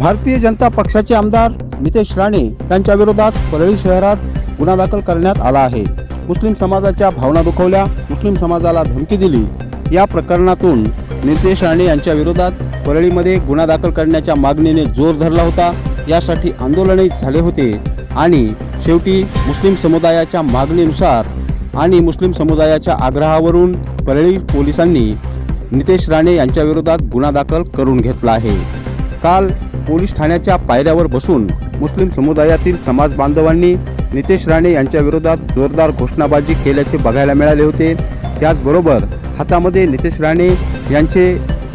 भारतीय जनता पक्षाचे आमदार नितेश राणे यांच्या विरोधात परळी शहरात गुन्हा दाखल करण्यात आला आहे. मुस्लिम समाजाच्या भावना दुखवल्या मुस्लिम समाजाला धमकी दिली. या प्रकरणातून नितेश राणे यांच्या विरोधात परळीमध्ये गुन्हा दाखल करण्याच्या मागणीने जोर धरला होता. यासाठी आंदोलनही झाले होते आणि शेवटी मुस्लिम समुदायाच्या मागणीनुसार आणि मुस्लिम समुदायाच्या आग्रहावरून परळी पोलिसांनी नितेश राणे यांच्या विरोधात गुन्हा दाखल करून घेतला आहे. काल पोलीस ठाण्याच्या पायऱ्यावर बसून मुस्लिम समुदायातील समाज बांधवांनी नितेश राणे यांच्या विरोधात जोरदार घोषणाबाजी केल्याचे बघायला मिळाले होते. त्याचबरोबर हातामध्ये नितेश राणे यांचे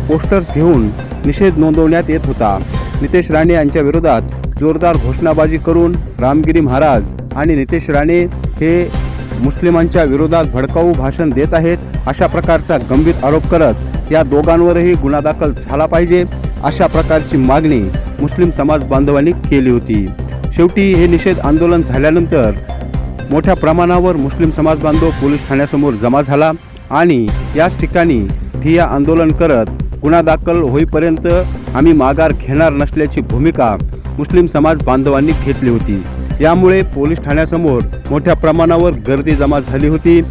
पोस्टर्स घेऊन निषेध नोंदवण्यात येत होता. नितेश राणे यांच्या विरोधात जोरदार घोषणाबाजी करून रामगिरी महाराज आणि नितेश राणे हे मुस्लिमांच्या विरोधात भडकाऊ भाषण देत आहेत अशा प्रकारचा गंभीर आरोप करत या दोघांवरही गुन्हा दाखल झाला पाहिजे अशा प्रकारची मागणी मुस्लिम समाज बांधवांनी केली होती. शेवटी हे निषेध आंदोलन झाल्यानंतर मोठ्या प्रमाणावर मुस्लिम समाज बांधव पोलीस ठाण्यासमोर जमा झाला आणि याच ठिकाणी ठिया आंदोलन करत गुन्हा दाखल होईपर्यंत आम्ही माघार घेणार नसल्याची भूमिका मुस्लिम समाज बांधवांनी घेतली होती. यामुळे पोलीस ठाण्यासमोर मोठ्या प्रमाणावर गर्दी जमा झाली होती.